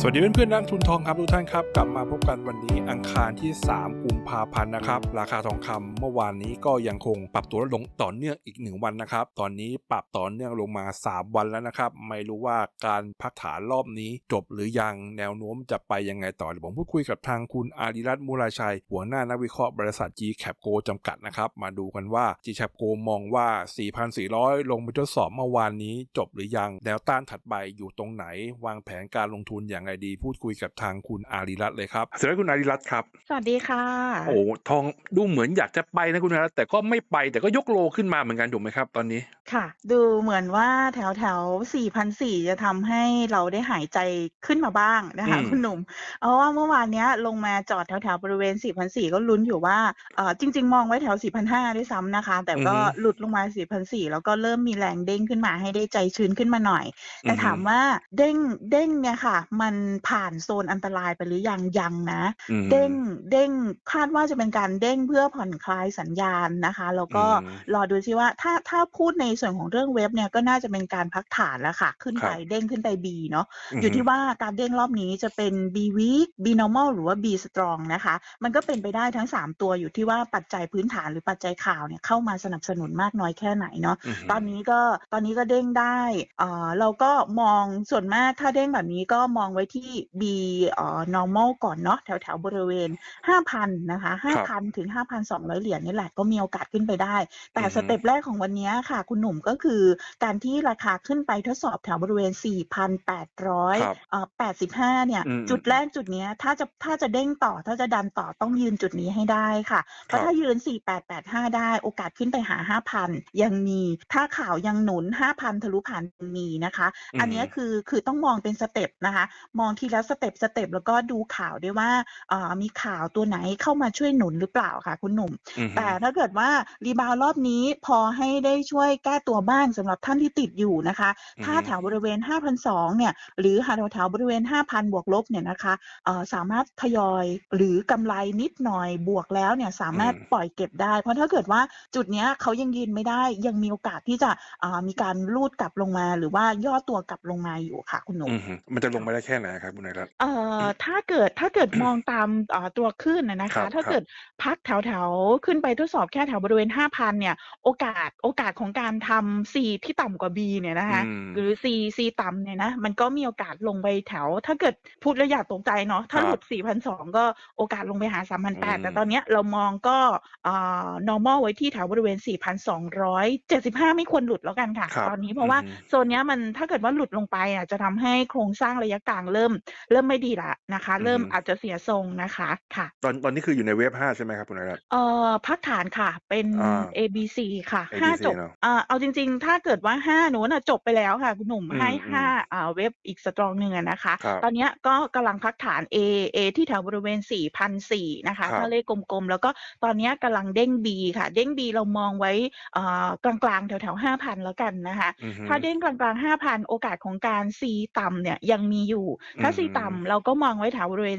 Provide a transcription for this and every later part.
สวัสดีเพื่อนๆนักทุนทองครับทุกท่านครับ กลับมาพบกันวันนี้อังคารที่ 3 กุมภาพันธ์นะครับ ราคาทองคำเมื่อวานนี้ก็ยังคงปรับตัวลดลงต่อเนื่องอีก 1 วันนะครับ ตอนนี้ปรับต่อเนื่องลงมา 3 วันแล้วนะครับ ไม่รู้ว่าการพักฐานรอบนี้จบหรือยังแนวโน้มจะไปยังไงต่อเดี๋ยวผมพูดคุยกับทางคุณอาริรัตน์มูลาชัย หัวหน้านักวิเคราะห์บริษัท G Cap Go จำกัดนะครับมาดูกันว่า G Cap Go มองว่า 4,400 ลงไปทดสอบเมื่อวานนี้ จบหรือยังแนวต้านถัดไปอยู่ตรงไหน วางแผนการลงทุนอย่างไรดี พูดคุยกับทางคุณอาริรัตน์เลยครับสวัสดีคุณอาริรัตน์ครับ สวัสดีค่ะ โอ้ทองดูเหมือนอยากจะไปนะคุณอาริรัตน์แต่ก็ไม่ไปแต่ก็ยกโลขึ้นมาเหมือนกันถูกไหมครับตอนนี้ค่ะ ดูเหมือนว่าแถวแถวสี่พันสี่จะทำให้เราได้หายใจขึ้นมาบ้างนะคะอืมคุณหนุ่ม เพราะว่าเมื่อวานเนี้ยลงมาจอดแถวแถวบริเวณสี่พันสี่ก็ลุ้นอยู่ว่าเออจริง ๆ มองไว้แถวสี่พันห้าด้วยซ้ำนะคะ แต่ก็อือฮึหลุดลงมาสี่พันสี่แล้วก็เริ่มมีแรงเด้งขึ้นมาให้ได้ใจชื้นขึ้นมาหน่อย แต่อือฮึถามว่าเด้งเด้งเนี่ยค่ะ มันผ่านโซนอันตรายไปหรือยังยังนะอืมเด้งเด้งคาดว่าจะเป็นการเด้งเพื่อผ่อนคลายสัญญาณนะคะ แล้วก็อืมรอดูซิว่าถ้าถ้าพูดในส่วนของเรื่องเว็บเนี่ยก็น่าจะเป็นการพักฐานแล้วค่ะ ขึ้นครัไปบเด้งขึ้นไป B เนาะอือฮึอยู่ที่ว่าการเด้งรอบนี้จะเป็น B weak B normal หรือว่า B strong นะคะ มันก็เป็นไปได้ทั้ง 3 ตัวอยู่ที่ว่าปัจจัยพื้นฐานหรือปัจจัยข่าวเนี่ยเข้ามาสนับสนุนมากน้อยแค่ไหนเนาะอือฮึตอนนี้ก็ตอนนี้ก็เด้งได้เอ่อเราก็มองส่วนมากถ้าเด้งแบบนี้ก็มองไว้ที่ B เอ่อ normal ก่อนเนาะแถวแถวๆบริเวณ 5,000 นะคะ 5,000 ถึง 5,200 เหรียญนี่แหละก็มีโอกาสขึ้นไปได้ แต่อือฮึสเต็ปแรกของวันนี้ค่ะ คุณหนุ่มก็คือการที่ราคาขึ้นไปทดสอบแถวบริเวณ 4,800ครับเอ่อ85 เนี่ยอืมจุดแรกจุดเนี้ยถ้าจะถ้าจะเด้งต่อถ้าจะดันต่อต้องยืนจุดนี้ให้ได้ค่ะ เพราะถ้ายืน 4885 ได้โอกาสขึ้นไปหา 5,000 ยังมี ถ้าข่าวยังหนุน 5,000 ทะลุผ่านยังมีนะคะอืมอันเนี้ยคือคือต้องมองเป็นสเต็ปนะคะมองทีละสเต็ปสเต็ปแล้วก็ดูข่าวด้วยว่าเอ่อมีข่าวตัวไหนเข้ามาช่วยหนุนหรือเปล่าค่ะคุณหนุ่มอือฮึแต่ถ้าเกิดว่ารีบาวด์รอบนี้พอให้ได้ช่วยแก้ตัวบ้างสำหรับท่านที่ติดอยู่นะคะ ถ้าอือฮึแถวบริเวณ5,200เนี่ยหรือหาแถวๆบริเวณ 5,000 บวกลบเนี่ยนะคะเอ่อสามารถทยอยหรือกำไรนิดหน่อยบวกแล้วเนี่ยสามารถอืมปล่อยเก็บได้ เพราะถ้าเกิดว่าจุดเนี้ยเขายังยืนไม่ได้ยังมีโอกาสที่จะเอ่อมีการลูดกลับลงมา หรือว่าย่อตัวกลับลงมาอยู่ค่ะคุณหนุ่มอือฮึมันจะลงไปได้แค่ไหนครับคุณอาริรัตน์เอ่อถ้าเกิดถ้าเกิดมองตามเอ่อตัวขึ้นนะนะครัคะ บถ้าครับ เกิดพักแถวแถวๆขึ้นไปทดสอบแค่แถวบริเวณ 5,000 เนี่ย โอกาสโอกาสของการทำ C ที่ต่ำกว่า B เนี่ยนะคะอืมหรือ C C ต่ำเนี่ยนะ มันก็มีโอกาสลงไปแถว ถ้าเกิดพูดแล้วอย่าตกใจเนาะถ้าครับหลุด4,200 ก็โอกาสลงไปหา อืม3,800แต่ตอนเนี้ยเรามองก็เอ่อ normal ไว้ที่แถวบริเวณ 4,275 ไม่ควรหลุดแล้วกันค่ะ ครับ ตอนนี้เพราะว่าอือฮึโซนเนี้ยมันถ้าเกิดว่าหลุดลงไปอะจะทำให้โครงสร้างระยะกลางเริ่มเริ่มไม่ดีละนะคะ เริ่มอือฮึอาจจะเสียทรงนะคะค่ะตอนตอนนี้คืออยู่ในเว็บห้าใช่ไหมครับคุณอาริรัตน์เอ่อพักฐานค่ะเป็น อ่า A B C ค่ะห้า ABC จบเนอะอ่าเอาจริง ๆ ถ้าเกิดว่าห้าหนูน่ะจบไปแล้วค่ะ คุณหนุ่มอืมให้อืมห้าอ่าเว็บอีกสตรองหนึ่งอะนะคะ ครับตอนเนี้ยก็กำลังพักฐาน A A ที่แถวบริเวณ4,004นะคะครับถ้าเลขกลมๆ แล้วก็ตอนเนี้ยกำลังเด้ง B ค่ะ เด้ง B เรามองไว้อ่ากลางๆ แถวๆ5,000 แล้วกันนะคะ อือฮึ ถ้าเด้งกลางๆ 5,000 โอกาสของการ C ต่ำเนี่ยยังมีอยู่ถ้า C อืมต่ำเราก็มองไว้แถวบริเวณ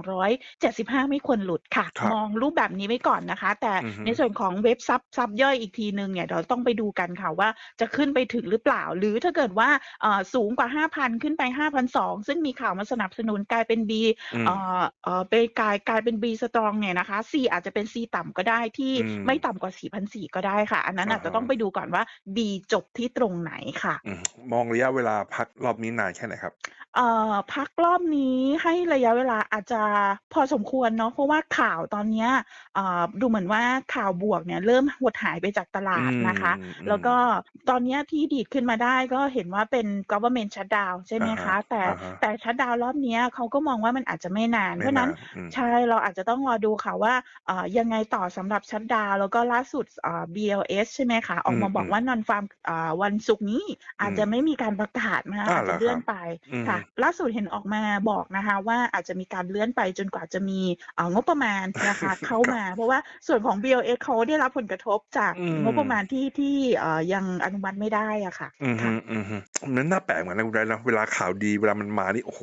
4,275 ไม่ควรหลุดค่ะครับมองรูปแบบนี้ไว้ก่อนนะคะ แต่อือฮึในส่วนของเว็บซับซับย่อยอีกทีหนึ่งเนี่ยเราต้องไปดูกันค่ะว่าจะขึ้นไปถึงหรือเปล่า หรือถ้าเกิดว่าเอ่อสูงกว่า 5,000 ขึ้นไป5,200ซึ่งมีข่าวมาสนับสนุนกลายเป็น B อืมเอ่อเอ่อเป็นกลายกลายเป็น B strong เนี่ยนะคะ C อาจจะเป็น C ต่ำก็ได้ที่อืมไม่ต่ำกว่า4,400ก็ได้ค่ะ อันนั้นอาจจะอ่าฮะต้องไปดูก่อนว่า B จบที่ตรงไหนค่ะอืมมองระยะเวลาพักรอบนี้นานแค่ไหนครับเอ่อพักรอบนี้ให้ระยะเวลาอาจจะพอสมควรเนาะเพราะว่าข่าวตอนเนี้ยเอ่อดูเหมือนว่าข่าวบวกเนี่ยเริ่มหดหายไปจากตลาดนะคะ อืมอืมแล้วก็ตอนเนี้ยที่ดีดขึ้นมาได้ก็เห็นว่าเป็น government shutdown ใช่ไหมอ่าคะฮะแต่อ่าฮะ แต่ shutdown รอบเนี้ยเขาก็มองว่ามันอาจจะไม่นาน เพไม่ราะฉะนานั้นนอืมใช่เราอาจจะต้องรอดูค่ะว่าเอ่อยังไงต่อสำหรับ shutdown แล้วก็ล่าสุดเอ่อ BLS ใช่ไหมคะออกมาอืมบอกอืมว่า non farm เอ่อวันศุกร์นี้อาจจะอืมไม่มีการประกาศนะคะอ้าวอาจเหรจะอเลื่อนครับไปอืม ค่ะล่าสุดเห็นออกมาบอกนะคะ ว่าอาจจะมีการเลื่อนไปจนกว่าจะมีเอ่องบประมาณนะคะเข้ามา เพราะว่าส่วนของ BLS เขาได้รับผลกระทบจากอืมงบประมาณที่ที่เอ่อยังอนุมัติไม่ได้อะค่ะ อืมฮึค่ะอืมฮึนั้นน่าแปลกเหมือนกันนะคุณไรนะเวลาข่าวดีเวลามันมานี่โอ้โห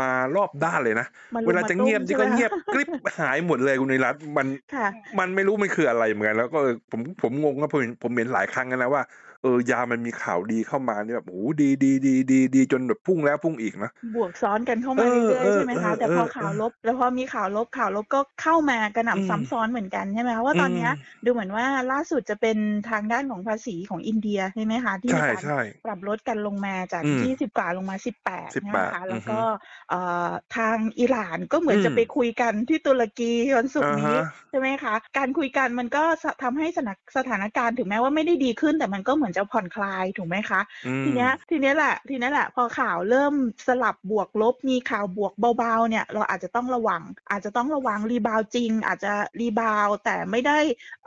มารอบด้านเลยนะมันเวลาจะเงียบรุมนี่มาตุ้ก็มใช่ไหมเงียบกริบหายหมดเลยคุณนิรัตน์มันค่ะมันไม่รู้มันคืออะไรเหมือนกันแล้วก็เออผมผมงงนะผมเห็นผมเห็นหลายครั้งแล้วนะว่า เออยามันมีข่าวดีเข้ามาเนี่ยแบบโอ้โหดีดีดีดีดีจนแบบพุ่งแล้วพุ่งอีกนะ บวกซ้อนกันเข้าเอมาอเรื่อยเอๆอใช่ไหมเอคะอแต่เอพออข่าวลบ แล้วพอมีข่าวลบข่าวลบก็เข้ามากระหอืน่ำซ้ำมซ้อนเหมือนกันใช่ไหมคะว่าอืตอนมเนี้ยดูเหมือนว่าล่าสุดจะเป็นทางด้านของภาษีของอินเดียใช่ไหมคะที่ใช่มีการใช่ปรับลดกันลงมาจากอืม20 กว่าลงมา 18สิบใช่แปไหมดคะอืแล้อวฮึก็เอ่อทางอิหร่านก็เหมือือนจะมไปคุยกันที่ตุรกีวันศุกอ่าร์นี้ฮะใช่ไหมคะการคุยกันมันก็สะทำให้สถานสถานการณ์ถึงแม้ว่าไม่ได้ดีขึ้นแต่มันก็เหมือนจะผ่อนคลายถูกไหมคะอืทีมเนี้ยทีเนี้ยแหละ ทีเนี้ยแหละ พอข่าวเริ่มสลับบวกลบมีข่าวบวกเบาๆเนี่ย เราอาจจะต้องระวัง อาจจะต้องระวังรีบาวจริง อาจจะรีบาวแต่ไม่ได้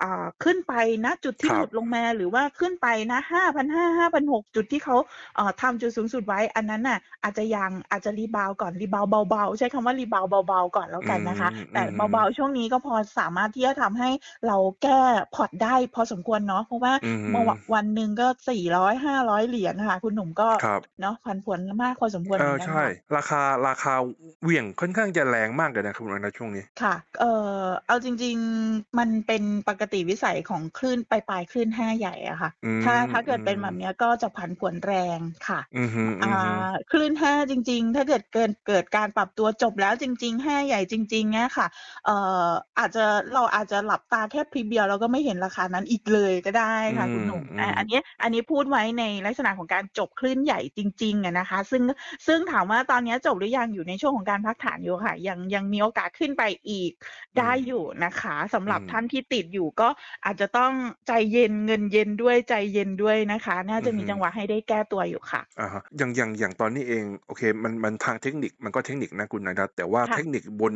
อ่าขึ้นไปณจุดคที่รัหบลุดลงมาหรือว่าขึ้นไปนะ5,500 5,600จุดที่เขาเอ่อทำจุดสูงสุดไว้ อันนั้นน่ะอาจจะยังอาจจะรีบาวก่อนรีบาวเบาๆ ใช้คำว่ารีบาวเบาๆก่อนแล้วอืกันมนะคะอืแต่มเบาๆช่วงนี้ก็พอสามารถที่จะทำให้เราแก้พอร์ตได้พอสมควรเนาะเพราะว่าอืเมื่อมวะวันหนึ่งก็400 500เหรียญค่ะ คุณหนุ่มก็ครับเนาะผันผวนมากพอสมควรเอเหมืออนกันใช่ ค่ะ ราคาราคาเหวี่ยงค่อนข้างจะแรงมากเลยนะครับคุณอนันต์ช่วงนี้ ค่ะ เอ่อ เอาจริง ๆ มันเป็นปกติวิสัยของคลื่นปลายๆคลื่นแห่ใหญ่อะค่ะ อืถ้ามถ้าเกิอืดเป็นแบมบเนี้ยก็จะผันผวนแรงค่ะ อือฮึอ่อือฮึา คลื่นแห่จริง ๆ ถ้าเกิดเกินเกิดการปรับตัวจบแล้วจริงๆแห่ใหญ่จริงๆเงี้ยค่ะ เอ่อ อาจจะเราอาจจะหลับตาแค่พริบเดียวเราก็ไม่เห็นราคานั้นอีกเลยก็ได้อืค่ะ คุมณหนุ่มอือ่ามอันเนี้ยอันนี้พูดไว้ในลักษณะของการจบคลื่นใหญ่จริงๆอะนะคะ ซึ่งซึ่งถามว่าตอนเนี้ยจบหรือยังอยู่ในช่วงของการพักฐานอยู่ค่ะ ยังยังมีโอกาสขึ้นไปอีกอืได้มอยู่นะคะสำหอืรับมท่านที่ติดอยู่ก็อาจจะต้องใจเย็นเงินเย็นด้วยใจเย็นด้วยนะคะ น่าอืจะอมีฮึจังหวะให้ได้แก้ตัวอยู่ค่ะอะฮะอย่างอย่างอย่างตอนนี้เองโอเคมันมันทางเทคนิคมันก็เทคนิคนะคุณอนันต์แต่ว่าค่เทะคนิคบน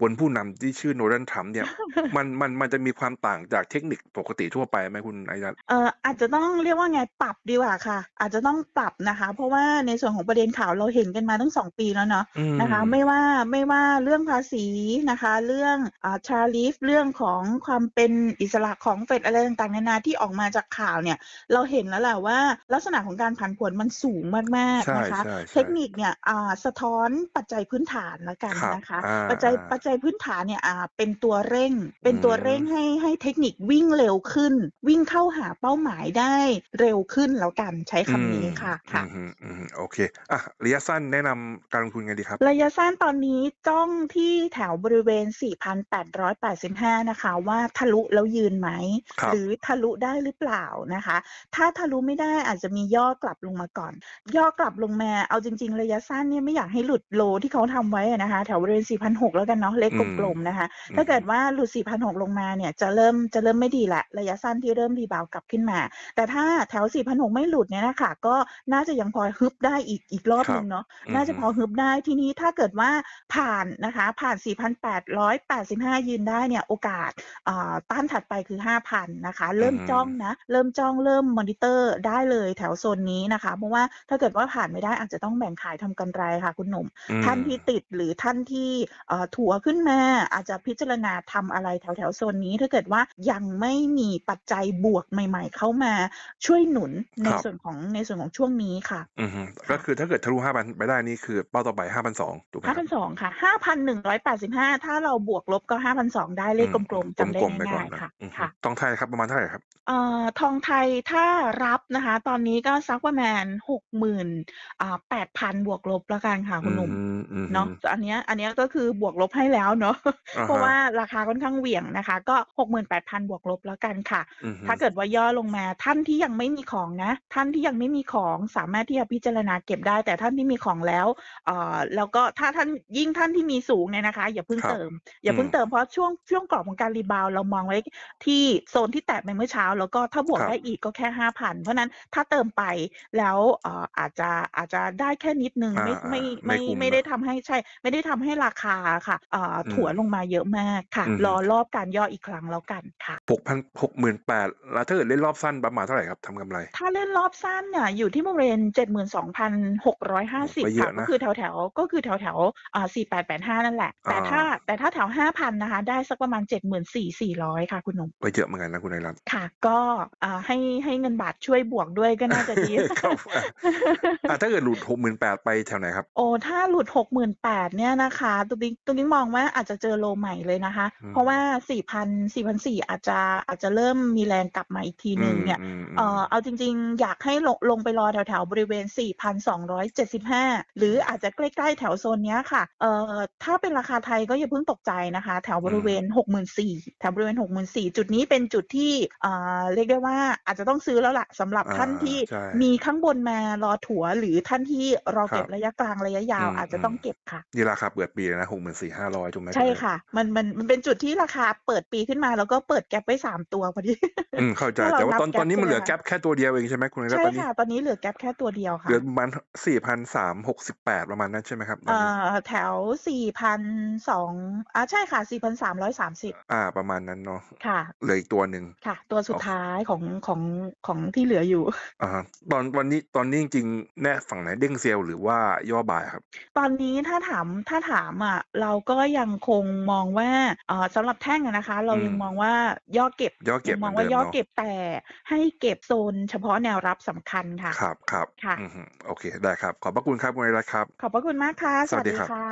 บนผู้นำที่ชื่อ Donald Trump เนี่ยมันมันมันจะมีความต่างจากเทคนิคปกติทั่วไปไหมคุณอนันต์เอ่ออาจจะต้องเรียกว่าไงปรับดีกว่าค่ะ อาจจะต้องปรับนะคะ เพราะว่าในส่วนของประเด็นข่าวเราเห็นกันมาตั้ง2ปีแล้วเนาะอืนะคะมไม่ว่าไม่ว่าเรื่องภาษีนะคะ เรื่องอ่า tariff เรื่องของความเป็นอิสระของเฟดอะไรต่างๆนานาที่ออกมาจากข่าวเนี่ย เราเห็นแล้วแหละว่าลักษณะของการผันผวนมันสูงมากใช่ๆนะคะใช่เทใช่คนิคเนี่ยอ่าสะท้อนปัจจัยพื้นฐานแล้วกันครับนะคะอาปัจจัยอาปัจจัยพื้นฐานเนี่ยอ่าเป็นตัวเร่ง เป็อืนตัวเร่งมให้ให้เทคนิควิ่งเร็วขึ้น วิ่งเข้าหาเป้าหมายได้เร็วขึ้นแล้วกันใช้อืคำมนี้ค่ะอืค่ะอฮึอือฮึโอเคอะระยะสั้นแนะนำการลงทุนไงดีครับ?ระยะสั้นตอนนี้จ้องที่แถวบริเวณ 4,885 นะคะ ว่าทะลุแล้วยืนไหมครัหบรือทะลุได้หรือเปล่านะคะ ถ้าทะลุไม่ได้อาจจะมีย่อกลับลงมาก่อน ย่อกลับลงมาเอาจริง ๆ ระยะสั้นเนี่ยไม่อยากให้หลุดโลที่เขาทำไว้อะนะคะ แถวบริเวณ 4,600 แล้วกันเนาะเลขอืมกลมๆนะคะอืถ้าอเกิฮึดว่าหลุด 4,600 ลงมาเนี่ยจะเริ่มจะเริ่มไม่ดีแล้วระยะสั้นที่เริ่มรีบาวด์กลับขึ้นมา แต่ถ้าแถว4,600ไม่หลุดเนี่ยน่ะค่ะก็น่าจะยังพอฮึบได้อีกอีกรอบคหรันึ่บงเนาะอืน่าอจะฮึพอฮึบได้ทีนี้ถ้าเกิดว่าผ่านนะคะ ผ่าน 4,885 ยืนได้เนี่ย โอกาสอ่าต้านถัดไปคือ 5,000 นะคะอืเริ่อมฮึจ้องนะ เริ่มจ้องเริ่มมอนิเตอร์ได้เลยแถวโซนนี้นะคะ เพราะว่าถ้าเกิดว่าผ่านไม่ได้อาจจะต้องแบ่งขายทำกำไรค่ะคุณหนุ่มอืท่านที่มติดหรือท่านที่เอ่อถัวขึ้นมาอาจจะพิจารณาทำอะไรแถวๆโซนนี้ ถ้าเกิดว่ายังไม่มีปัจจัยบวกใหม่ ๆ เข้ามาช่วยหนุนในครับ ส่วนของในส่วนของช่วงนี้ค่ะอือฮึคก็่ะคือถ้าเกิดทะลุ5,000ไปได้นี่คือเป้าต่อไป5,200ถูกไหมครับ?5,200ค่ะ5,185ถ้าเราบวกลบก็5,200ได้เลอืขมกลมๆจำได้กลมๆไปก่ง่าอนยๆนะค่ะอือฮึค่ะทองไทยครับประมาณเท่าไรครับ?เอ่อทองไทยถ้ารับนะคะ ตอนนี้ก็สักประมาณ60,000อ่า8,000บวกลบแล้วกันค่ะอืคุณหอนุ่มฮึอือฮึเนาะอันเนี้ยอันเนี้ยก็คือบวกลบให้แล้วเนาะอะเพราะฮะว่าราคาค่อนข้างเหวี่ยงนะคะ ก็68,000บวกลบแล้วกันค่ะ อือฮึถ้าเกิดว่าย่อลงมาท่านที่ยังไม่มีของนะ ท่านที่ยังไม่มีของสามารถที่จะพิจารณาเก็บได้ แต่ท่านที่มีของแล้วเอ่อแล้วก็ถ้าท่านยิ่งท่านที่มีสูงเนี่ยนะคะ อย่าเพิ่งครับเติม อย่าอืเพิ่งมเติมเพราะช่วงช่วงกรอบของการรีบาวด์เรามองไว้ที่โซนที่แตะไปเมื่อเช้า แล้วก็ถ้าบวคกรัได้บอีกก็แค่5,000เพราะฉะนั้นถ้าเติมไปแล้วเอ่ออาจจะอาจจะได้แค่นิดหนึ่งอาไม่ไม่ๆไมไม่่คุ้มไม่เนได้าะทำให้ใช่ ไม่ได้ทำให้ราคาอะค่ะอ่าอืถัวมลงมาเยอะมากค่ะอือรฮึอรอบการย่ออีกครั้งแล้วกันค่ะ6,000 68,000แล้วถ้าเกิดเล่นรอบสั้นประมาณเท่าไรครับทำกำไร?ถ้าเล่นรอบสั้นเนี่ยอยู่ที่บริเวณโอ้โฮก็72,650เยค่ะอะก็นะคือแถวๆก็คือแถวๆอ่า4885 นั่นแหละอแต่ถ้าาแต่ถ้าแถว 5,000 นะคะ ได้สักประมาณ 74,400 ค่ะคุณหนุ่มก็เยอะเหมือนกันนะคุณไอรัฐค่ะ ก็อ่าให้ให้เงินบาทช่วยบวกด้วยก็น่าจะดีครับอาอาถ้าเกิดหลุด 68,000 ไปแถวไหนครับ?โอ้ถ้าหลุด 68,000 เนี่ยนะคะตรงนี้ตรงนี้มองว่าอาจจะเจอโลใหม่เลยนะคะอืเพราะว่าม4,000 4,400อาจจะอาจจะเริ่มมีแรงกลับมาอีกทีอืหนึ่งเนี่ยมเอ่อเอาจริง ๆ อยากให้ลงลงไปรอแถวๆ บริเวณ 4,275 หรืออาจจะใกล้ ๆ แถวโซนเนี้ยค่ะเอ่อถ้าเป็นราคาไทยก็อย่าเพิ่งตกใจนะคะ แถวบริเวณ 64,000แถวบริเวณ 64,000 จุดนี้เป็นจุดที่เอ่อเรียกได้ว่าอาจจะต้องซื้อแล้วล่ะสำหรับอ่าท่านที่ใช่มีข้างบนมารอถัวหรือท่านที่รอเก็บครับระยะกลางระยะยาวอืม อาจจะอืมต้องเก็บค่ะ นี่ราคาเปิดปีเลยนะหกหมื่นสี่ห้าร้อยถูกไหมใช่ค่ะ มันมันมันเป็นจุดที่ราคาเปิดปีขึ้นมาแล้วก็เปิดแก็ปไว้สามตัวพอดี อืมเข้าใจถ้าเราแต่ว่านับตอนตอนนี้แก๊ปมันเหลือใช่ไหมคะแก๊ปแค่ตัวเดียวเองใช่ไหมคุณนายรัตใช่ตอนนี้ค่ะ ตอนนี้เหลือแก๊ปแค่ตัวเดียวเหค่ะลือประมาณสี่พันสามหกสิบแปดประมาณนั้นใช่ไหมครับตอนเอ่นี้อแถวสี่พันสองอ่าใช่ค่ะสี่พันสามร้อยสามสิบอ่า ประมาณนั้นเนาะค่ะ เหลืออีกตัวหนึ่งค่ะ ตัวสุดโอเคท้ายของของของที่เหลืออยู่อ่าฮะตอนวันนี้ตอนนี้จริงๆแน่ฝั่งไหนเด้งเซลล์หรือว่าย่อบายครับ ตอนนี้ถ้าถามถ้าถามอะเราก็ยังคงมองว่าเอ่อสำหรับแท่งอะนะคะ เราอืมยังมองว่าย่อเก็บย่อเก็บยังเหมมือองนว่าเดิมย่อเนาะเก็บแต่ให้เก็บโซนเฉพาะแนวรับสำคัญค่ะ ครับครับค่ะอือฮึโอเค ได้ครับ ขอบพระคุณครับคุณนายรัตครับ ขอบพระคุณมากค่ะ สวัสดีครับค่ะ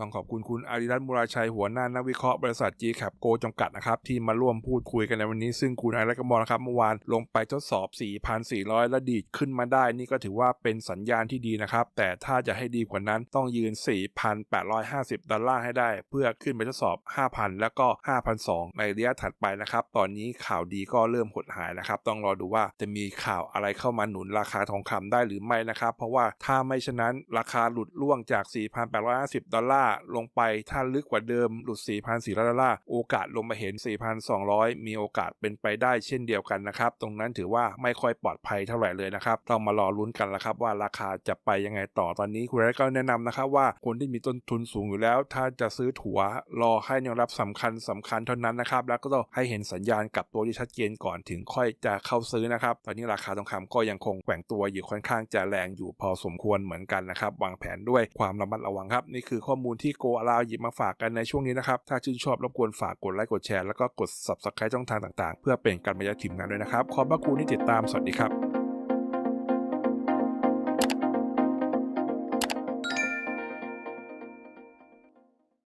ต้องขอบคุณคุณอาริรัตน์มุราชัยหัวหน้านักวิเคราะห์บริษัท G Cap Go จำกัดนะครับ ที่มาร่วมพูดคุยกันในวันนี้ ซึ่งคุณอาริรัตน์ก็มองนะครับเมื่อวานลงไปทดสอบ 4,400 แล้วดีดขึ้นมาได้ นี่ก็ถือว่าเป็นสัญญาณที่ดีนะครับ แต่ถ้าจะให้ดีกว่านั้นต้องยืน 4,850 ดอลลาร์ให้ได้ เพื่อขึ้นไปทดสอบ 5,000 แล้วก็5,200ในระยะถัดไปนะครับ ตอนนี้ข่าวดีก็เริ่มหดหายนะครับ ต้องรอดูว่าจะมีข่าวอะไรเข้ามาหนุนราคาทองคำได้หรือไม่นะครับ เพราะว่าถ้าไม่ฉะนั้นราคาหลุดล่วงจาก 4,850 ดอลลาร์ลงไปถ้าลึกกว่าเดิมหลุด 4,400 ดอลลาร์โอกาสลงมาเห็น 4,200 มีโอกาสเป็นไปได้เช่นเดียวกันนะครับ ตรงนั้นถือว่าไม่ค่อยปลอดภัยเท่าไหร่เลยนะครับต้องมารอลุ้นกันล้วครับว่าราคาจะไปยังไงต่อตอนนี้คุณแรกก็แนะนำนะครับว่าคนที่มีต้นทุนสูงอยู่แล้ว ถ้าจะซื้อถัวรอให้แนวรับสำคัญสำคัญเท่านั้นนะครับแล้วก็ต้องให้เห็นสัญญาณกับตัวที่ชัดเจนก่อนถึงค่อยจะเข้าซื้อนะครับ ตอนนี้ราคาทองคำก็ยังคงแกว่งตัวอยู่ค่อนข้างจะแรงอยู่พอสมควรเหมือนกันนะครับ วางแผนด้วยความระมัดระวังครับ นี่คือข้อมูลที่โกอาลาวหยิบมาฝากกันในช่วงนี้นะครับ ถ้าชื่นชอบรบกวนฝากกดไลค์กดแชร์แล้วก็กด subscribe ช่องทางต่างๆ เพื่อเป็นการบรรยายทีมงานด้วยนะครับ ขอบพระคุณที่ติดตาม สวัสดีครับ